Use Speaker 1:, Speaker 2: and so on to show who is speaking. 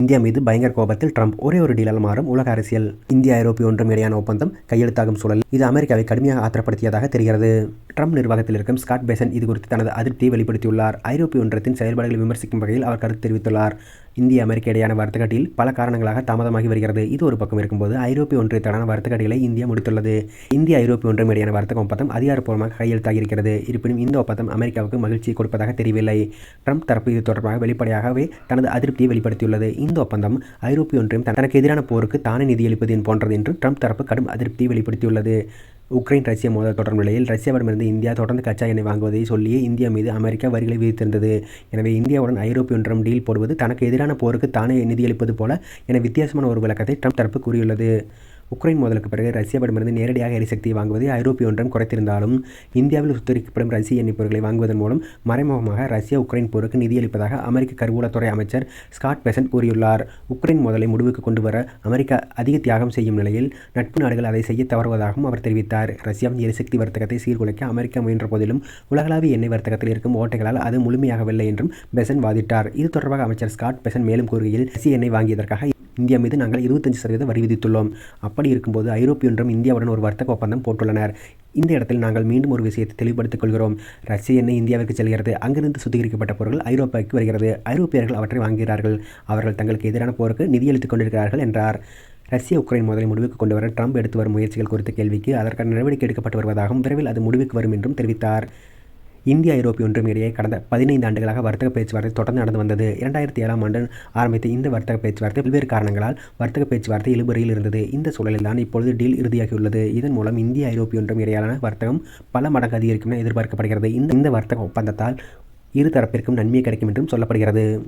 Speaker 1: India மீது பயங்கர கோபத்தில் ட்ரம்ப் ஒரே ஒரு டீலால் மாறும். உலக அரசியல் இந்தியா ஐரோப்பிய ஒன்றும் இடையான ஒப்பந்தம் கையெழுத்தாகும் சூழல் இது அமெரிக்காவை கடுமையாக ஆத்திரப்படுத்தியதாக தெரிகிறது. ட்ரம்ப் நிர்வாகத்தில் இருக்கும் ஸ்காட் பேசன் இது குறித்து தனது அதிருப்தியை வெளிப்படுத்தியுள்ளார். ஐரோப்பிய ஒன்றத்தின் செயல்பாடுகளை விமர்சிக்கும் வகையில் அவர் கருத்து தெரிவித்துள்ளார். இந்திய அமெரிக்க இடையான வர்த்தகட்டில் பல காரணங்களாக தாமதமாகி வருகிறது. இது ஒரு பக்கம் இருக்கும்போது ஐரோப்பிய ஒன்றியத்தடான வர்த்தக இந்தியா முடித்துள்ளது. இந்திய ஐரோப்பிய ஒன்றியம் இடையான வர்த்தக ஒப்பந்தம் அதிகாரப்பூர்வமாக கையெழுத்தாக இருக்கிறது இருப்பினும் இந்த ஒப்பந்தம் அமெரிக்காவுக்கு மகிழ்ச்சியை கொடுப்பதாக தெரியவில்லை. ட்ரம்ப் தரப்பு இது தொடர்பாக வெளிப்படையாகவே தனது அதிருப்தியை வெளிப்படுத்தியுள்ளது. இந்த ஒப்பந்தம் ஐரோப்பிய ஒன்றியம் தனக்கு எதிரான போருக்கு தானே நிதியளிப்பது போன்றது என்று ட்ரம்ப் தரப்பு கடும் அதிருப்தியை வெளிப்படுத்தியுள்ளது. உக்ரைன் ரஷ்ய மோதல் தொடரும் நிலையில் ரஷ்யாவிடமிருந்து இந்தியா தொடர்ந்து கச்சா எண்ணெய் வாங்குவதை சொல்லியே இந்தியா மீது அமெரிக்கா வரிகளை விதித்திருந்தது. எனவே இந்தியாவுடன் ஐரோப்பிய ஒன்றம் டீல் போடுவது தனக்கு எதிரான போருக்கு தானே நிதியளிப்பது போல என வித்தியாசமான ஒரு விளக்கத்தை ட்ரம்ப் தரப்பு கூறியுள்ளது. உக்ரைன் மோதலுக்கு பிறகு ரஷ்யாவிடமிருந்து நேரடியாக எரிசக்தியை வாங்குவதை ஐரோப்பிய ஒன்றம் குறைத்திருந்தாலும் இந்தியாவில் சுத்தரிக்கப்படும் ரஷ்ய எண்ணெய் பொருட்களை வாங்குவதன் மூலம் மறைமுகமாக ரஷ்யா உக்ரைன் போருக்கு நிதியளிப்பதாக அமெரிக்க கருவூலத்துறை அமைச்சர் ஸ்காட் பெசன்ட் கூறியுள்ளார். உக்ரைன் மோதலை முடிவுக்கு கொண்டு வர அமெரிக்கா அதிக தியாகம் செய்யும் நிலையில் நட்பு நாடுகள் அதை செய்ய தவறுவதாகவும் அவர் தெரிவித்தார். ரஷ்யாவின் எரிசக்தி வர்த்தகத்தை சீர்குலைக்க அமெரிக்கா முயன்ற போதிலும் உலகளாவிய எண்ணெய் வர்த்தகத்தில் இருக்கும் ஓட்டைகளால் அது முழுமையாகவில்லை என்றும் பெசன் வாதிட்டார். இது தொடர்பாக அமைச்சர் ஸ்காட் பெசன் மேலும் கூறுகையில் ரஷ்ய எண்ணெய் வாங்கியதற்காக இந்தியா மீது நாங்கள் இருபத்தஞ்சு சதவீத வரி விதித்துள்ளோம். அப்படி இருக்கும்போது ஐரோப்பிய ஒன்றும் இந்தியாவுடன் ஒரு வர்த்தக ஒப்பந்தம் போட்டுள்ளனர். இந்த இடத்தில் நாங்கள் மீண்டும் ஒரு விஷயத்தை தெளிவுபடுத்திக் கொள்கிறோம். ரஷ்ய எண்ணெய் இந்தியாவிற்கு செல்கிறது. அங்கிருந்து சுத்திகரிக்கப்பட்ட பொருட்கள் ஐரோப்பாவுக்கு வருகிறது. ஐரோப்பியர்கள் அவற்றை வாங்குகிறார்கள். அவர்கள் தங்களுக்கு எதிரான போருக்கு நிதியளித்துக் கொண்டிருக்கிறார்கள் என்றார். ரஷ்ய உக்ரைன் மோதலை முடிவுக்கு கொண்டு வர ட்ரம்ப் எடுத்து வரும் முயற்சிகள் குறித்த கேள்விக்கு அதற்கான நடவடிக்கை எடுக்கப்பட்டு வருவதாகவும் விரைவில் அது முடிவுக்கு வரும் என்றும் தெரிவித்தார். இந்தியா ஐரோப்பிய ஒன்றும் இடையே கடந்த பதினைந்து ஆண்டுகளாக வர்த்தக பேச்சுவார்த்தை தொடர்ந்து நடந்து வந்தது. இரண்டாயிரத்தி ஏழாம் ஆண்டு ஆரம்பித்த இந்த வர்த்தக பேச்சுவார்த்தை பல்வேறு காரணங்களால் வர்த்தக பேச்சுவார்த்தை இழுபறியில் இருந்தது. இந்த சூழலில் தான் இப்பொழுது டீல் இறுதியாகியுள்ளது. இதன் மூலம் இந்திய ஐரோப்பிய ஒன்றும் இடையிலான வர்த்தகம் பல மடங்கு அதிகரிக்கும் என எதிர்பார்க்கப்படுகிறது. இந்த இந்த வர்த்தக ஒப்பந்தத்தால் இரு தரப்பிற்கும் நன்மை கிடைக்கும் என்றும் சொல்லப்படுகிறது.